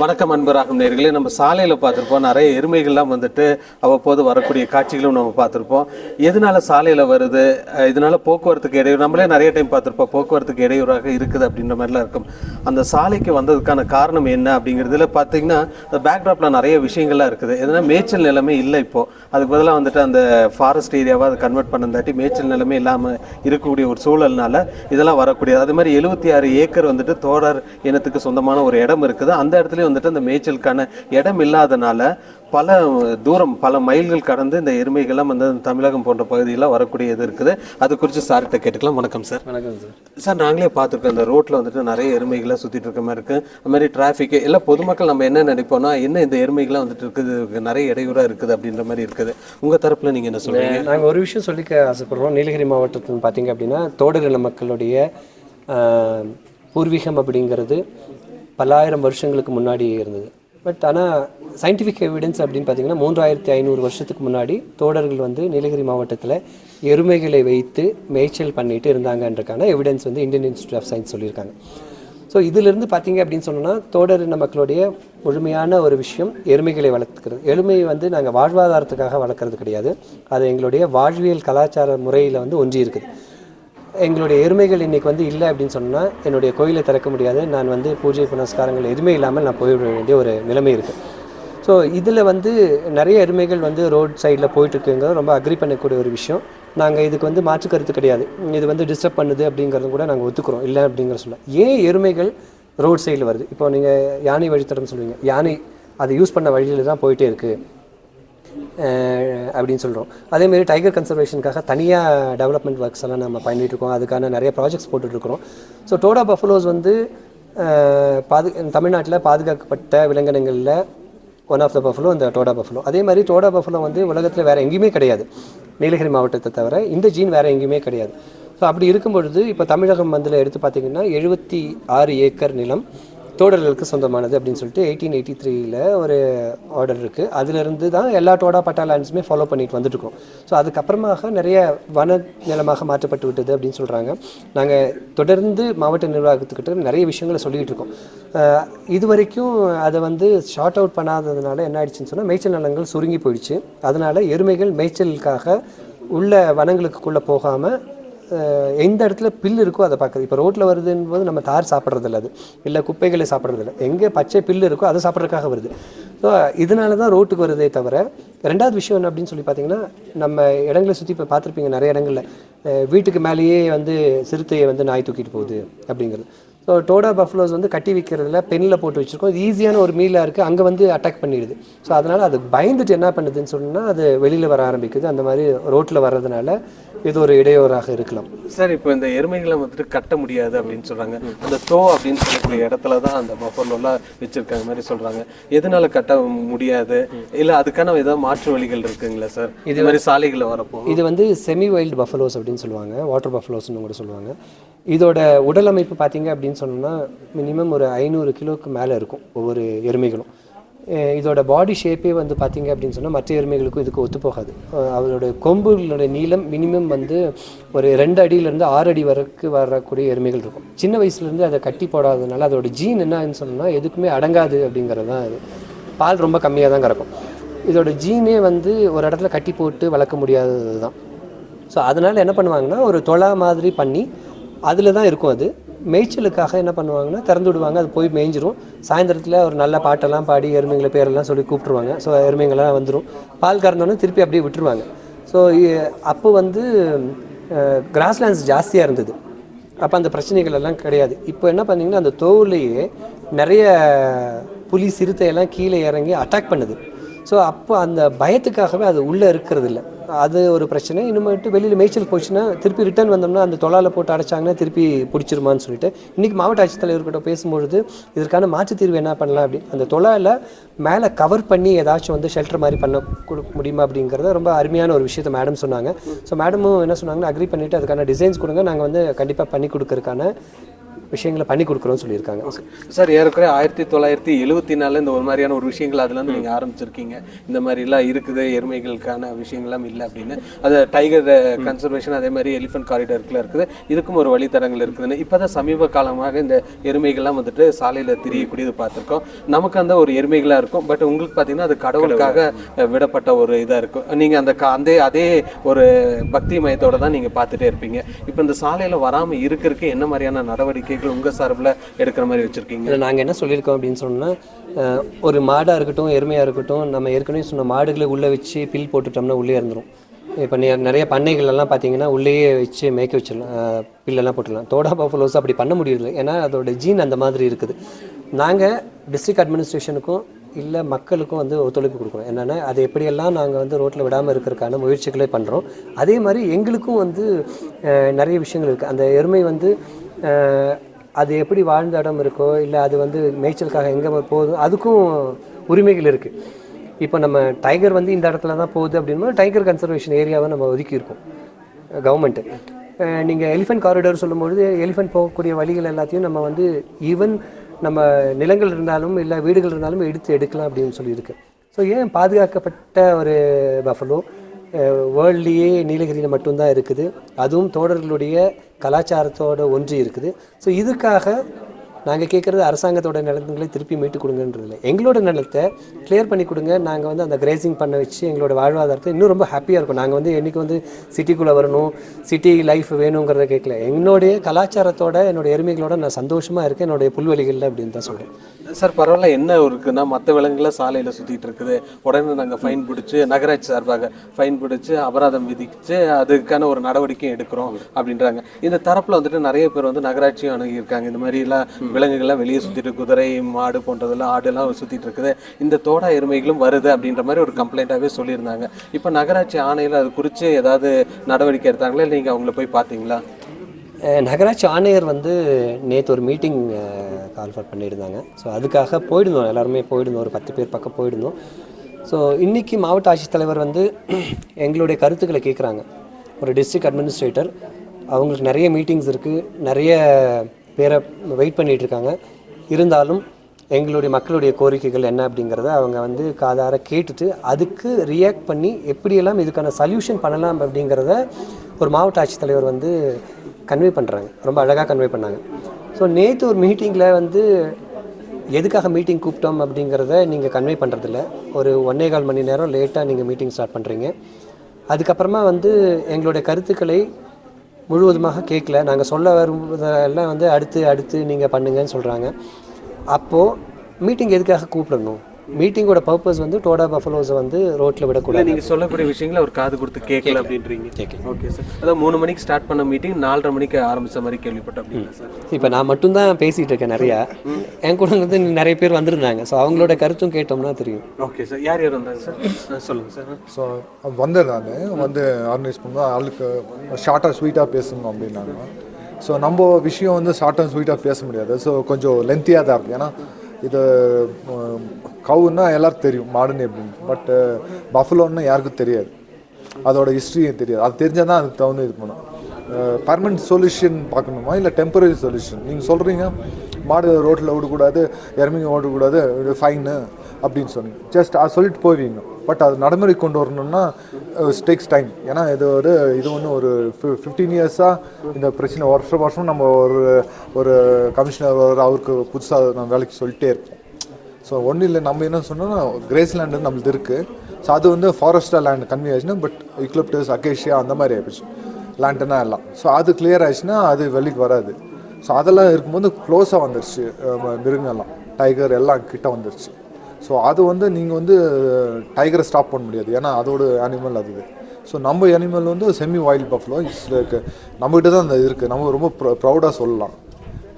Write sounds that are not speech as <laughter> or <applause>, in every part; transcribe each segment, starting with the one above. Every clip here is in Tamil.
வணக்கம் அன்பராகும் நேர்களே. நம்ம சாலையில் பார்த்துருப்போம் நிறைய எருமைகள்லாம் வந்துட்டு அவ்வப்போது வரக்கூடிய காட்சிகளும் நம்ம பார்த்துருப்போம். எதனால சாலையில் வருது? இதனால போக்குவரத்துக்கு இடையூறு? நம்மளே நிறைய டைம் பார்த்துருப்போம் போக்குவரத்துக்கு இடையூறாக இருக்குது அப்படின்ற மாதிரிலாம் இருக்கும். அந்த சாலைக்கு வந்ததுக்கான காரணம் என்ன அப்படிங்கிறதுல பார்த்தீங்கன்னா இந்த பேக்ராப்பில் நிறைய விஷயங்கள்லாம் இருக்குது. எதனா மேய்ச்சல் நிலைமை இல்லை இப்போது அதுக்கு பதிலாக வந்துட்டு அந்த ஃபாரஸ்ட் ஏரியாவை அதை கன்வெர்ட் பண்ணந்தாட்டி மேய்ச்சல் நிலைமை இல்லாமல் இருக்கக்கூடிய ஒரு சூழல்னால இதெல்லாம் வரக்கூடியது. அது மாதிரி எழுபத்தி ஆறு ஏக்கர் வந்துட்டு தோடர் இனத்துக்கு சொந்தமான ஒரு இடம் இருக்குது. அந்த இடத்துலையும் வந்துட்டு அந்த மேய்ச்சலுக்கான இடம் இல்லாதனால பல தூரம் பல மைல்கள் கடந்து இந்த எருமைகள்லாம் வந்து தமிழகம் போன்ற பகுதியெல்லாம் வரக்கூடிய இது இருக்குது. அது குறித்து சார்கிட்ட கேட்டுக்கலாம். வணக்கம் சார் வணக்கம் சார் சார் நாங்களே பார்த்துருக்கோம். இந்த ரோட்டில் வந்துட்டு நிறைய எருமைகள்லாம் சுற்றிட்டு இருக்க மாதிரி இருக்குது அது மாதிரி டிராஃபிக் எல்லாம் பொதுமக்கள் நம்ம என்ன நினைப்போம்னா என்ன இந்த எருமைகள்லாம் வந்துட்டு இருக்குது நிறைய இடையூறாக இருக்குது அப்படின்ற மாதிரி இருக்குது. உங்கள் தரப்பில் நீங்கள் என்ன சொல்றீங்க? நாங்கள் ஒரு விஷயம் சொல்லிக்க ஆசைப்படுறோம். நீலகிரி மாவட்டத்தில் பார்த்தீங்க அப்படின்னா தோடரின மக்களுடைய பூர்வீகம் அப்படிங்கிறது பல்லாயிரம் வருஷங்களுக்கு முன்னாடி இருந்தது. பட் ஆனால் சயின்டிஃபிக் எவிடன்ஸ் அப்படின்னு பார்த்தீங்கன்னா மூன்றாயிரத்தி ஐநூறு வருஷத்துக்கு முன்னாடி தோடர்கள் வந்து நீலகிரி மாவட்டத்தில் எருமைகளை வைத்து மேய்ச்சல் பண்ணிட்டு இருந்தாங்கன்றக்கான எவிடன்ஸ் வந்து இந்தியன் இன்ஸ்டியூட் ஆஃப் சயின்ஸ் சொல்லியிருக்காங்க. ஸோ இதிலிருந்து பார்த்தீங்க அப்படின்னு சொன்னோன்னா தோடர் மக்களுடைய முழுமையான ஒரு விஷயம் எருமைகளை வளர்த்துக்கிறது. எருமையை வந்து நாங்கள் வாழ்வாதாரத்துக்காக வளர்க்குறது கிடையாது. அது எங்களுடைய வாழ்வியல் கலாச்சார முறையில் வந்து ஒன்றி இருக்குது எங்களுடைய எருமைகள் இன்னைக்கு வந்து இல்லை அப்படின்னு சொன்னால் என்னுடைய கோயிலை திறக்க முடியாது. நான் வந்து பூஜை புனஸ்காரங்கள் எதுவுமே இல்லாமல் நான் போய்விட வேண்டிய ஒரு நிலைமை இருக்குது ஸோ இதில் வந்து நிறைய எருமைகள் வந்து ரோட் சைடில் போயிட்டுருக்குங்கிறது ரொம்ப அக்ரி பண்ணக்கூடிய ஒரு விஷயம். நாங்கள் இதுக்கு வந்து மாற்று கருத்து கிடையாது. இது வந்து டிஸ்டர்ப் பண்ணுது அப்படிங்கிறது கூட நாங்கள் ஒத்துக்கிறோம். இல்லை அப்படிங்கிற சொல்ல ஏன் எருமைகள் ரோட் சைடில் வருது? இப்போ நீங்கள் யானை வழித்தடம் சொல்லுவீங்க யானை அதை யூஸ் பண்ண வழியில் தான் போயிட்டே இருக்குது அப்படின்னு சொல்கிறோம் அதேமாரி டைகர் கன்சர்வேஷனுக்காக தனியாக டெவலப்மெண்ட் ஒர்க்ஸ் எல்லாம் நம்ம பண்ணிட்டு இருக்கோம். அதுக்கான நிறைய ப்ராஜெக்ட்ஸ் போட்டுட்ருக்கிறோம் ஸோ டோடா பஃபலோஸ் வந்து பாது தமிழ்நாட்டில் பாதுகாக்கப்பட்ட விலங்கினங்களில் ஒன் ஆஃப் த பஃபலோ இந்த டோடா பஃபலோ அதே மாதிரி டோடா பஃபலோ வந்து உலகத்தில் வேறு எங்கேயுமே கிடையாது. நீலகிரி மாவட்டத்தை தவிர இந்த ஜீன் வேறு எங்கேயுமே கிடையாது. ஸோ அப்படி இருக்கும் பொழுது இப்போ தமிழகம் மந்தில் எடுத்து பார்த்தீங்கன்னா எழுபத்தி ஆறு ஏக்கர் நிலம். தோடர்களுக்கு சொந்தமானது அப்படின்னு சொல்லிட்டு எயிட்டீன் எயிட்டி த்ரீயில் ஒரு ஆர்டர் இருக்குது அதிலிருந்து தான் எல்லா டோடா பட்டா லேண்ட்ஸுமே ஃபாலோ பண்ணிட்டு வந்துட்டுருக்கோம். ஸோ அதுக்கப்புறமாக நிறைய வன நிலமாக மாற்றப்பட்டு விட்டது அப்படின்னு சொல்கிறாங்க நாங்கள் தொடர்ந்து மாவட்ட நிர்வாகத்துக்கிட்ட நிறைய விஷயங்களை சொல்லிகிட்டு இருக்கோம். இது வரைக்கும் அதை வந்து ஷார்ட் அவுட் பண்ணாததுனால என்ன ஆயிடுச்சுன்னு சொன்னால் மேய்ச்சல் நிலங்கள் சுருங்கி போயிடுச்சு. அதனால் எருமைகள் மேய்ச்சலுக்காக உள்ள வனங்களுக்குள்ளே போகாமல் எந்த இடத்துல பில் இருக்கோ அதை பார்க்குறது. இப்போ ரோட்டில் வருதுன்னு போது நம்ம தார் சாப்பிட்றதில்ல அது. இல்லை குப்பைகளை சாப்பிட்றதில்ல. எங்கே பச்சை பில் இருக்கோ அதை சாப்பிட்றதுக்காக வருது. ஸோ இதனால தான் ரோட்டுக்கு வருதே தவிர ரெண்டாவது விஷயம் என்ன அப்படின்னு சொல்லி பார்த்தீங்கன்னா நம்ம இடங்களை சுற்றி இப்போ பார்த்துருப்பீங்க நிறைய இடங்களில். வீட்டுக்கு மேலேயே வந்து சிறுத்தையை வந்து நாய் தூக்கிட்டு போகுது அப்படிங்கிறது. ஸோ டோடா பஃப்லோஸ் வந்து கட்டி வைக்கிறதுல பெண்ணில் போட்டு வச்சுருக்கோம். இது ஈஸியான ஒரு மீலாக இருக்குது அங்கே வந்து அட்டாக் பண்ணிடுது. ஸோ அதனால் அது பயந்துட்டு என்ன பண்ணுதுன்னு சொன்னால் அது வெளியில் வர ஆரம்பிக்குது. அந்த மாதிரி ரோட்டில் வர்றதுனால இது ஒரு இடையூறாக இருக்கலாம். சார் இப்போ இந்த எருமைகளை வந்துட்டு கட்ட முடியாது அப்படின்னு சொல்றாங்க. அந்த தோ அப்படின்னு சொல்லக்கூடிய இடத்துல தான் அந்த பஃபர்லாம் வச்சிருக்காங்க மாதிரி சொல்றாங்க. எதனால கட்ட முடியாது? இல்ல அதுக்கான ஏதாவது மாற்று வழிகள் இருக்குங்களா சார்? இது மாதிரி சாலைகளை வரப்போ. இது வந்து செமி வைல்டு பஃபலோஸ் அப்படின்னு சொல்லுவாங்க. வாட்டர் பஃபலோஸ்னு கூட சொல்லுவாங்க. இதோட உடல் அமைப்பு பார்த்தீங்க அப்படின்னு சொன்னோம்னா மினிமம் ஒரு ஐநூறு கிலோவுக்கு மேலே இருக்கும் ஒவ்வொரு எருமைகளும். இதோட பாடி ஷேப்பே வந்து பார்த்தீங்க அப்படின்னு சொன்னால் மற்ற எருமைகளுக்கும் இதுக்கு ஒத்து போகாது. அஹ் அதோட கொம்புகளோட நீளம் மினிமம் வந்து ஒரு ரெண்டு அடியிலேருந்து ஆறு அடி வரைக்கும் வரக்கூடிய எருமைகள் இருக்கும். சின்ன வயசுலேருந்து அதை கட்டி போடாததுனால அதோட ஜீன் என்னன்னு சொன்னோம்னா எதுக்குமே அடங்காது அப்படிங்கிறது தான் இது பால் ரொம்ப கம்மியாக தான் கறக்கும். இதோட ஜீனே வந்து ஒரு இடத்துல கட்டி போட்டு வளர்க்க முடியாதது தான் ஸோ அதனால் என்ன பண்ணுவாங்கன்னா ஒரு தொலா மாதிரி பண்ணி அதில் தான் இருக்கும் அது. மேய்ச்சலுக்காக என்ன பண்ணுவாங்கன்னா திறந்து விடுவாங்க. அது போய் மேய்ஞ்சிரும். சாயந்தரத்தில் ஒரு நல்ல பாட்டெல்லாம் பாடி எருமைங்களை பேரெல்லாம் சொல்லி கூப்பிட்ருவாங்க ஸோ எருமைங்கள்லாம் வந்துடும் பால் கறந்தோன்னே திருப்பி அப்படியே விட்டுருவாங்க. ஸோ அப்போ வந்து கிராஸ்லேண்ட்ஸ் ஜாஸ்தியாக இருந்தது. அப்போ அந்த பிரச்சனைகள் எல்லாம் கிடையாது. இப்போ என்ன பண்ணிங்கன்னா அந்த தோவுலேயே நிறைய புலி சிறுத்தையெல்லாம் கீழே இறங்கி அட்டாக் பண்ணுது. ஸோ அப்போ அந்த பயத்துக்காகவே அது உள்ளே இருக்கிறது இல்லை அது ஒரு பிரச்சனை. இன்னுமேட்டு வெளியில் மேய்ச்சல் போச்சுன்னா திருப்பி ரிட்டர்ன் வந்தோம்னா அந்த தொலால போட்டு அடைச்சாங்கன்னா திருப்பி பிடிச்சிருமான்னு சொல்லிட்டு இன்றைக்கி மாவட்ட ஆட்சித்தலைவர்கிட்ட பேசும்பொழுது இதற்கான மாற்றுத் தீர்வு என்ன பண்ணலாம் அப்படி அந்த தொழால மேலே கவர் பண்ணி ஏதாச்சும் வந்து ஷெல்டர் மாதிரி பண்ண கொடுக்க முடியுமா அப்படிங்கிறத ரொம்ப அருமையான ஒரு விஷயத்தை மேடம் சொன்னாங்க. ஸோ மேடமும் என்ன சொன்னாங்கன்னா அக்ரி பண்ணிவிட்டு அதுக்கான டிசைன்ஸ் கொடுங்க. நாங்கள் வந்து கண்டிப்பாக பண்ணி கொடுக்கறதுக்கான விஷயங்களை பண்ணி கொடுக்குறோம்னு சொல்லியிருக்காங்க. சார் ஏறக்குறைய ஆயிரத்தி தொள்ளாயிரத்தி எழுவத்தி நாலுல இந்த ஒரு மாதிரியான ஒரு விஷயங்கள் அதுல இருந்து நீங்க ஆரம்பிச்சிருக்கீங்க. இந்த மாதிரி எல்லாம் இருக்குது எருமைகளுக்கான விஷயங்கள்லாம் இல்லை அப்படின்னு. அது டைகர் கன்சர்வேஷன் அதே மாதிரி எலிஃபென்ட் காரிடருக்குள்ள இருக்குது. இதுக்கும் ஒரு வழித்தடங்கள் இருக்குதுன்னு. இப்பதான் சமீப காலமாக இந்த எருமைகள்லாம் வந்துட்டு சாலையில திரியக்கூடியது பார்த்திருக்கோம். நமக்கு அந்த ஒரு எருமைகளா இருக்கும். பட் உங்களுக்கு பாத்தீங்கன்னா அது கடவுளுக்காக விடப்பட்ட ஒரு இதா இருக்கும். நீங்க அந்த க- அந்த அதே ஒரு பக்தி மயத்தோட தான் நீங்க பார்த்துட்டே இருப்பீங்க. இப்போ இந்த சாலையில வராம இருக்கிறதுக்கு என்ன மாதிரியான நடவடிக்கைகள் உங்கள் சார்பில் எடுக்கிற மாதிரி வச்சுருக்கீங்க? இல்லை நாங்கள் என்ன சொல்லியிருக்கோம் அப்படின்னு சொன்னால் ஒரு மாடாக இருக்கட்டும் எருமையாக இருக்கட்டும் நம்ம ஏற்கனவே சொன்ன மாடுகளை உள்ளே வச்சு பில் போட்டுட்டோம்னா உள்ளே இருந்துரும் இப்போ நிறைய பண்ணைகள் எல்லாம் பார்த்தீங்கன்னா உள்ளேயே வச்சு மேய்க்க வச்சிடலாம். பில்லெல்லாம் போட்டுடலாம். தோடா பஃபலோஸ் அப்படி பண்ண முடியல ஏன்னா அதோட ஜீன் அந்த மாதிரி இருக்குது. நாங்கள் டிஸ்ட்ரிக்ட் அட்மினிஸ்ட்ரேஷனுக்கும் இல்லை மக்களுக்கும் வந்து ஒத்துழைப்பு கொடுக்குறோம். என்னென்னா அது எப்படியெல்லாம் நாங்கள் வந்து ரோட்டில் விடாமல் இருக்கிறதுக்கான முயற்சிகளே பண்ணுறோம் அதே மாதிரி எங்களுக்கும் வந்து நிறைய விஷயங்கள் இருக்குது அந்த எருமை வந்து அது எப்படி வாழ்ந்த இடம் இருக்கோ இல்லை அது வந்து மேய்ச்சலுக்காக எங்கே போகுது அதுக்கும் உரிமைகள் இருக்குது இப்போ நம்ம டைகர் வந்து இந்த இடத்துல தான் போகுது அப்படின்னா டைகர் கன்சர்வேஷன் ஏரியாவை நம்ம ஒதுக்கியிருக்கோம் கவர்மெண்ட்டு நீங்கள் எலிஃபென்ட் காரிடார் சொல்லும்பொழுது எலிஃபென்ட் போகக்கூடிய வழிகள் எல்லாத்தையும் நம்ம வந்து ஈவன் நம்ம நிலங்கள் இருந்தாலும் இல்லை வீடுகள் இருந்தாலும் எடுத்து எடுக்கலாம் அப்படின்னு சொல்லியிருக்கு. ஸோ ஏன் பாதுகாக்கப்பட்ட ஒரு பஃபலோ வேர்ல்ட்லேயே நீலகிரியில் மட்டும்தான் இருக்குது. அதுவும் தோடர்களுடைய கலாச்சாரத்தோட ஒன்றி இருக்குது. ஸோ இதுக்காக நாங்கள் கேட்குறது அரசாங்கத்தோட நிலங்களை திருப்பி மீட்டு கொடுங்கன்றது இல்லை. எங்களோட நிலத்தை கிளியர் பண்ணி கொடுங்க. நாங்கள் வந்து அந்த கிரேசிங் பண்ண வச்சு எங்களோட வாழ்வாதாரத்தை இன்னும் ரொம்ப ஹாப்பியாக இருக்கும். நாங்கள் வந்து என்றைக்கு வந்து சிட்டிக்குள்ளே வரணும் சிட்டி லைஃப் வேணுங்கிறத கேட்கல என்னுடைய கலாச்சாரத்தோட என்னோட எருமைகளோட நான் சந்தோஷமாக இருக்கேன். என்னுடைய புல்வெளிகளில் அப்படின்னு தான் சொல்கிறேன் சார் பரவாயில்ல. என்ன இருக்குன்னா மற்ற விலங்குகளை சாலையில் சுற்றிட்டு இருக்குது. உடனே நாங்கள் ஃபைன் பிடிச்சி நகராட்சி சார்பாக ஃபைன் பிடிச்சி அபராதம் விதிச்சு அதுக்கான ஒரு நடவடிக்கையும் எடுக்கிறோம் அப்படின்றாங்க. இந்த தரப்பில் வந்துட்டு நிறைய பேர் வந்து நகராட்சியும் அணுகியிருக்காங்க. இந்த மாதிரிலாம் விலங்குகள்லாம் வெளியே சுற்றிட்டு குதிரை மாடு போன்றதெல்லாம் ஆடுலாம் சுற்றிட்டு இருக்குது. இந்த தோடா எருமைகளும் வருது அப்படின்ற மாதிரி ஒரு கம்ப்ளைண்ட்டாகவே சொல்லியிருந்தாங்க. இப்போ நகராட்சி ஆணையில் அது குறித்து ஏதாவது நடவடிக்கை எடுத்தாங்களா? இல்லை நீங்கள் அவங்கள போய் பார்த்தீங்களா? நகராட்சி ஆணையர் வந்து நேற்று ஒரு மீட்டிங் கால்ஃபர் பண்ணியிருந்தாங்க. ஸோ அதுக்காக போயிருந்தோம். எல்லாருமே போயிருந்தோம். ஒரு பத்து பேர் பக்கம் போயிருந்தோம். ஸோ இன்றைக்கி மாவட்ட ஆட்சித்தலைவர் வந்து <clears throat> எங்களுடைய கருத்துக்களை கேட்குறாங்க ஒரு டிஸ்ட்ரிக்ட் அட்மினிஸ்ட்ரேட்டர். அவங்களுக்கு நிறைய மீட்டிங்ஸ் இருக்குது நிறைய பேரை வெயிட் பண்ணிகிட்டு இருக்காங்க இருந்தாலும் எங்களுடைய மக்களுடைய கோரிக்கைகள் என்ன அப்படிங்கிறத அவங்க வந்து காதார கேட்டுட்டு அதுக்கு ரியாக்ட் பண்ணி எப்படியெல்லாம் இதுக்கான சல்யூஷன் பண்ணலாம் அப்படிங்கிறத ஒரு மாவட்ட ஆட்சித்தலைவர் வந்து கன்வே பண்ணுறாங்க ரொம்ப அழகாக கன்வே பண்ணாங்க. ஸோ நேற்று ஒரு மீட்டிங்கில் வந்து எதுக்காக மீட்டிங் கூப்பிட்டோம் அப்படிங்கிறத நீங்கள் கன்வே பண்ணுறதில்ல ஒரு ஒன்னே கால் மணி நேரம் லேட்டாக நீங்கள் மீட்டிங் ஸ்டார்ட் பண்ணுறீங்க அதுக்கப்புறமா வந்து எங்களுடைய கருத்துக்களை முழுவதுமாக கேட்கல. நாங்கள் சொல்ல வருவதெல்லாம் வந்து அடுத்து அடுத்து நீங்கள் பண்ணுங்கன்னு சொல்கிறாங்க அப்போது மீட்டிங் எதுக்காக கூப்பிடணும்? மீட்டிங்கோட பர்பஸ் வந்து டோடா பஃபலோஸை வந்து ரோட்டில் விடக்கூடாது. நீங்கள் சொல்லக்கூடிய விஷயங்களை அவர் காது கொடுத்து கேட்கல அப்படின்றீங்க. கேட்கல. ஓகே சார் அதான் மூணு மணிக்கு ஸ்டார்ட் பண்ண மீட்டிங் நாலரை மணிக்கு ஆரம்பிச்ச மாதிரி கேள்விப்பட்டேன் அப்படிங்களா சார் இப்போ நான் மட்டும்தான் பேசிகிட்டு இருக்கேன் நிறையா. என் கூட வந்து நிறைய பேர் வந்திருந்தாங்க. ஸோ அவங்களோட கருத்தும் கேட்டோம்னா தெரியும். ஓகே சார் யார் யார் வந்தாங்க சார் ஆ, சொல்லுங்க சார் ஸோ வந்தேன் நான். வந்து ஆர்கனைஸ் பண்ணோம் ஆளுக்கு ஷார்ட்டாக ஸ்வீட்டாக பேசணும் அப்படின்னாங்க. ஸோ நம்ம விஷயம் வந்து ஷார்ட் அண்ட் ஸ்வீட்டாக பேச முடியாது. ஸோ கொஞ்சம் லென்த்தியாக தான் இருக்குது ஏன்னா இது கவுன்னா எல்லாருக்கும் தெரியும் மாடுன்னு எப்படின்னு. பட்டு பஃபலோன்னு யாருக்கும் தெரியாது. அதோட ஹிஸ்ட்ரியும் தெரியாது. அது தெரிஞ்சால் தான் அதுக்கு தகுந்த இது பண்ணும் பர்மனெண்ட் சொல்யூஷன் பார்க்கணுமா? இல்லை டெம்பரரி சொல்யூஷன் நீங்கள் சொல்கிறீங்க மாடு ரோட்டில் விடக்கூடாது இறமிங்க ஓடக்கூடாது ஃபைனு அப்படின்னு சொன்னீங்க. ஜஸ்ட் அது சொல்லிட்டு போவீங்க. பட் அது நடைமுறை கொண்டு வரணும்னா uh, டேக்ஸ் டைம் ஏன்னா இது ஒரு இது ஒன்று ஒரு ஃபிஃப்டீன் இயர்ஸாக இந்த பிரச்சனை வருஷம் வருஷம் நம்ம ஒரு ஒரு கமிஷனர் ஒரு அவருக்கு புதுசாக நம்ம வேலைக்கு சொல்லிட்டே இருப்போம் ஸோ ஒன்றும் இல்லை நம்ம என்ன சொன்னோம்னா கிரேஸ் லேண்டு நம்மளுது இருக்குது ஸோ அது வந்து ஃபாரஸ்டாக லேண்ட் கன்வி ஆயிடுச்சுன்னா பட் இக்லிப்டர்ஸ் அகேஷியா அந்த மாதிரி ஆயிடுச்சு. லேண்டுனா எல்லாம். ஸோ அது கிளியர் ஆயிடுச்சுன்னா அது வெளிக்கு வராது. ஸோ அதெல்லாம் இருக்கும்போது க்ளோஸாக வந்துருச்சு மிருகங்கள்லாம். டைகர் எல்லாம் கிட்ட வந்துருச்சு. ஸோ அது வந்து நீங்கள் வந்து டைகரை ஸ்டாப் பண்ண முடியாது. ஏன்னா அதோட அனிமல் அது ஸோ நம்ம அனிமல் வந்து செமி வாயில் பஃப்லோ இட்ஸ் லைக் நம்மகிட்ட தான் அந்த இருக்குது நம்ம ரொம்ப ப்ரௌடாக சொல்லலாம்.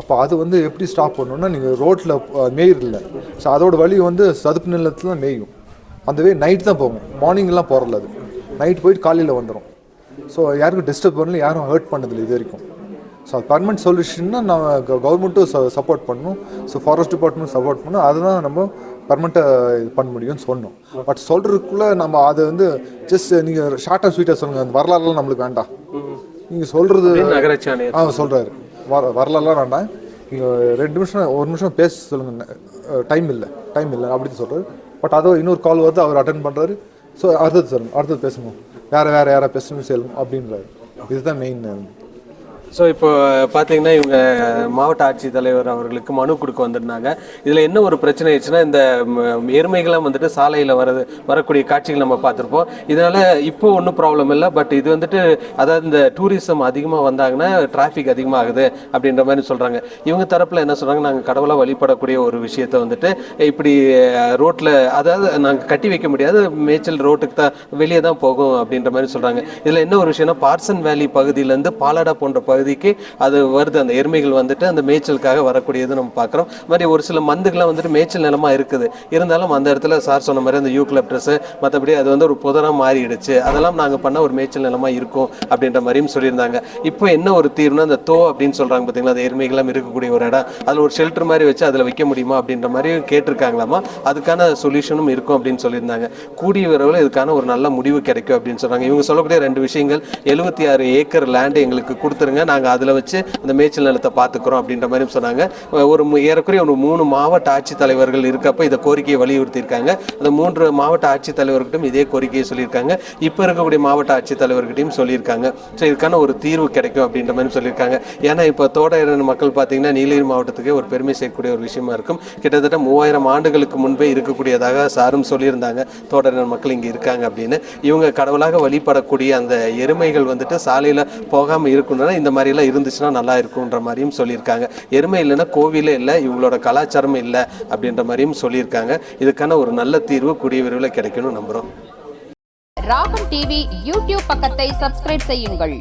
அப்போ அது வந்து எப்படி ஸ்டாப் பண்ணணும்னா நீங்கள் ரோட்டில் மேயிர் ஸோ அதோட வழி வந்து சதுப்பு நிலத்தில் தான் மேயும். அந்த வே நைட் தான் போகும். மார்னிங்லாம் போகிறல அது. நைட் போயிட்டு காலையில் வந்துடும் ஸோ யாருக்கும் டிஸ்டர்ப் பண்ணல யாரும் ஹர்ட் பண்ணதில்லை இது வரைக்கும். ஸோ அது பர்மனெண்ட் சொல்யூஷன்னா நம்ம கவர்மெண்ட்டும் சப்போர்ட் பண்ணணும் ஸோ ஃபாரஸ்ட் டிபார்ட்மெண்ட் சப்போர்ட் பண்ணணும் அதுதான் நம்ம பர்மனெண்ட்டாக இது பண்ண முடியும்னு சொன்னோம். பட் சொல்கிறதுக்குள்ளே நம்ம அதை வந்து ஜஸ்ட் நீங்கள் ஷார்ட்டாக ஸ்வீட்டாக சொல்லுங்கள் அந்த வரலாறுலாம் நம்மளுக்கு வேண்டாம். நீங்கள் சொல்கிறது ஆ சொல்கிறாரு வர வரலாறுலாம் வேண்டாம். இங்கே ரெண்டு நிமிஷம் ஒரு நிமிஷம் பேச சொல்லுங்க. டைம் இல்லை. டைம் இல்லை. அப்படின்னு சொல்கிறாரு பட் அதோ இன்னொரு கால் வருது. அவர் அட்டன் பண்ணுறாரு ஸோ அடுத்தது சொல்லுங்க. அடுத்தது பேசணும் வேறு வேறு யாரை பேசணும் சொல்லுங்க. அப்படின்றாரு. இதுதான் மெயின் ஸோ இப்போ பார்த்தீங்கன்னா இவங்க மாவட்ட ஆட்சித்தலைவர் அவர்களுக்கு மனு கொடுக்க வந்திருந்தாங்க. இதில் என்ன ஒரு பிரச்சனை ஆயிடுச்சுன்னா இந்த எருமைகள்லாம் வந்துட்டு சாலையில் வரது வரக்கூடிய காட்சிகள் நம்ம பார்த்துருப்போம். இதனால் இப்போ ஒன்றும் ப்ராப்ளம் இல்லை. பட் இது வந்துட்டு அதாவது இந்த டூரிசம் அதிகமாக வந்தாங்கன்னா டிராஃபிக் அதிகமாகுது அப்படின்ற மாதிரி சொல்கிறாங்க இவங்க தரப்பில் என்ன சொல்கிறாங்க நாங்கள் கடவுளாக வழிபடக்கூடிய ஒரு விஷயத்தை வந்துட்டு இப்படி ரோட்டில் அதாவது நாங்கள் கட்டி வைக்க முடியாது. மேய்ச்சல் ரோட்டுக்கு தான் வெளியே தான் போகும் அப்படின்ற மாதிரி சொல்கிறாங்க இதில் என்ன ஒரு விஷயம்னா பார்சன் வேலி பகுதியிலேருந்து பாலாடா போன்ற பகுதி பகுதிக்கு அது வருது. அந்த எருமைகள் வந்துட்டு அந்த மேய்ச்சலுக்காக வரக்கூடியது நம்ம பார்க்குறோம். மாதிரி ஒரு சில மந்துகள்லாம் வந்துட்டு மேய்ச்சல் நிலமா இருக்குது. இருந்தாலும் அந்த இடத்துல சார் சொன்ன மாதிரி அந்த யூக்லிப்டஸ் மற்றபடி அது வந்து ஒரு புதராக மாறிடுச்சு. அதெல்லாம் நாங்கள் பண்ண ஒரு மேய்ச்சல் நிலமா இருக்கும் அப்படின்ற மாதிரியும் சொல்லியிருந்தாங்க. இப்போ என்ன ஒரு தீர்வுனா அந்த தோ அப்படின்னு சொல்கிறாங்க பார்த்தீங்களா அந்த எருமைகள்லாம் இருக்கக்கூடிய ஒரு இடம். அதில் ஒரு ஷெல்டர் மாதிரி வச்சு அதில் வைக்க முடியுமா அப்படின்ற மாதிரி கேட்டிருக்காங்களாமா? அதுக்கான சொல்யூஷனும் இருக்கும் அப்படின்னு சொல்லியிருந்தாங்க. கூடிய விரைவில் இதுக்கான ஒரு நல்ல முடிவு கிடைக்கும் அப்படின்னு சொல்றாங்க. இவங்க சொல்லக்கூடிய ரெண்டு விஷயங்கள் எழுபத்தி ஆறு ஏக்கர் லேண்டு எங்களுக்கு கொடுத்துருங்க. நாங்கள் அதில் வச்சு அந்த மேய்ச்சல் நிலத்தை பார்த்துக்குறோம் அப்படின்ற மாதிரி சொன்னாங்க. ஒரு ஏறக்குறைய ஒரு மூணு மாவட்ட ஆட்சித்தலைவர்கள் இருக்கப்ப இதை கோரிக்கையை வலியுறுத்தியிருக்காங்க. அந்த மூன்று மாவட்ட ஆட்சித்தலைவர்கிட்டும் இதே கோரிக்கையை சொல்லியிருக்காங்க. இப்போ இருக்கக்கூடிய மாவட்ட ஆட்சித்தலைவர்கிட்டையும் சொல்லியிருக்காங்க. ஸோ இதுக்கான ஒரு தீர்வு கிடைக்கும் அப்படின்ற மாதிரி சொல்லியிருக்காங்க. ஏன்னா இப்போ தோடையின மக்கள் பார்த்தீங்கன்னா நீலகிரி மாவட்டத்துக்கே ஒரு பெருமை சேர்க்கக்கூடிய ஒரு விஷயமா இருக்கும். கிட்டத்தட்ட மூவாயிரம் ஆண்டுகளுக்கு முன்பே இருக்கக்கூடியதாக சாரும் சொல்லியிருந்தாங்க. தோடரின மக்கள் இங்கே இருக்காங்க அப்படின்னு. இவங்க கடவுளாக வழிபடக்கூடிய அந்த எருமைகள் வந்துட்டு சாலையில் போகாமல் இருக்கணும்னா இந்த மாதிரிலாம் இருந்துச்சுன்னா நல்லா இருக்கும்ன்ற மாதிரியும் சொல்லியிருக்காங்க. எருமை இல்லைன்னா கோவிலே இல்லை இவங்களோட கலாச்சாரமும் இல்லை அப்படின்ற மாதிரியும் சொல்லியிருக்காங்க. இதுக்கான ஒரு நல்ல தீர்வு கூடிய விரைவில் கிடைக்கணும்னு நம்புகிறோம் ராகம் டிவி யூடியூப் பக்கத்தை சப்ஸ்கிரைப் செய்யுங்கள்.